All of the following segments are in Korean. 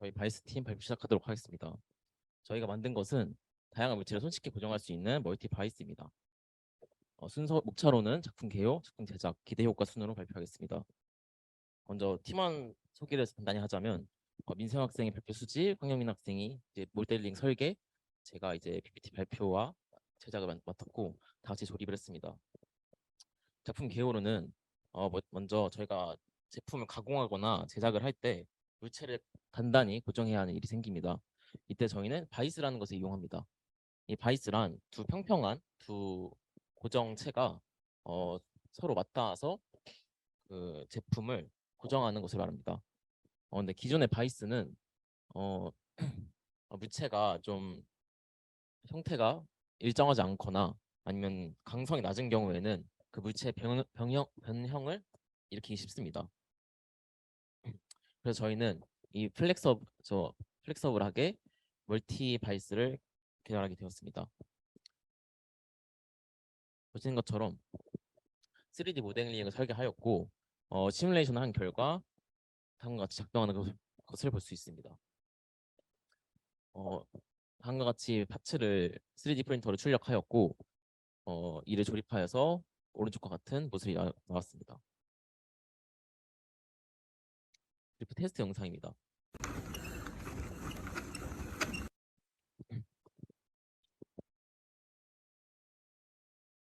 저희 바이스 팀 발표 시작하도록 하겠습니다. 저희가 만든 것은 다양한 물질을 손쉽게 고정할 수 있는 멀티 바이스입니다. 어, 순서 목차로는 작품 개요, 작품 제작, 기대 효과 순으로 발표하겠습니다. 먼저 팀원 소개를 간단히 하자면 어, 민생 학생이 발표 수집, 황영민 학생이 이제 모델링 설계, 제가 이제 PPT 발표와 제작을 맡- 맡았고 다 같이 조립을 했습니다. 작품 개요로는 어, 뭐- 먼저 저희가 제품을 가공하거나 제작을 할 때 물체를 단단히 고정해야 하는 일이 생깁니다. 이때 저희는 바이스라는 것을 이용합니다. 이 바이스란 두 평평한 두 고정체가 어, 서로 맞닿아서 그 제품을 고정하는 것을 말합니다. 어, 근데 기존의 바이스는 어, 어, 물체가 좀 형태가 일정하지 않거나 아니면 강성이 낮은 경우에는 그 물체의 변, 변형, 변형을 일으키기 쉽습니다. 그래서 저희는 이 플렉서 저 플렉서블하게 멀티 바이스를 개발하게 되었습니다. 보시는 것처럼 3D 모델링을 설계하였고 어, 시뮬레이션을 한 결과 다음과 같이 작동하는 것을, 것을 볼 수 있습니다. 어, 다음과 같이 파츠를 3D 프린터로 출력하였고 어, 이를 조립하여서 오른쪽과 같은 모습이 나, 나왔습니다. 그리프 테스트 영상입니다.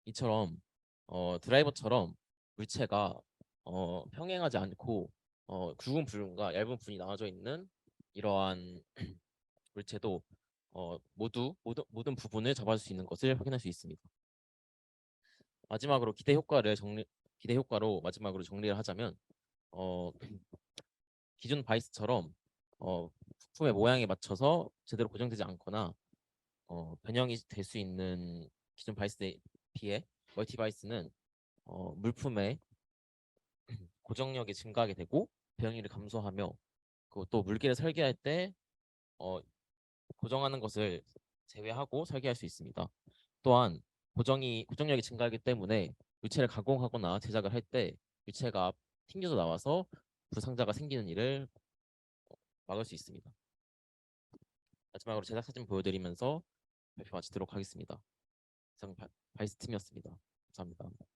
이처럼 어, 드라이버처럼 물체가 어, 평행하지 않고 어, 굵은 부분과 얇은 부분이 나눠져 있는 이러한 물체도 어, 모두 모든, 모든 부분을 잡아줄 수 있는 것을 확인할 수 있습니다. 마지막으로 기대 효과를 정리 기대 효과로 마지막으로 정리를 하자면 어, 기존 바이스처럼 어, 부품의 모양에 맞춰서 제대로 고정되지 않거나 어, 변형이 될 수 있는 기존 바이스에 비해 멀티 바이스는 어, 물품의 고정력이 증가하게 되고 변형률이 감소하며 그리고 또 물기를 설계할 때 어, 고정하는 것을 제외하고 설계할 수 있습니다. 또한 고정이 고정력이 증가하기 때문에 유체를 가공하거나 제작을 할 때 유체가 튕겨져 나와서 부상자가 생기는 일을 어, 막을 수 있습니다. 마지막으로 제작 사진 보여드리면서 발표 마치도록 하겠습니다. 이상 바, 바이스 팀이었습니다. 감사합니다.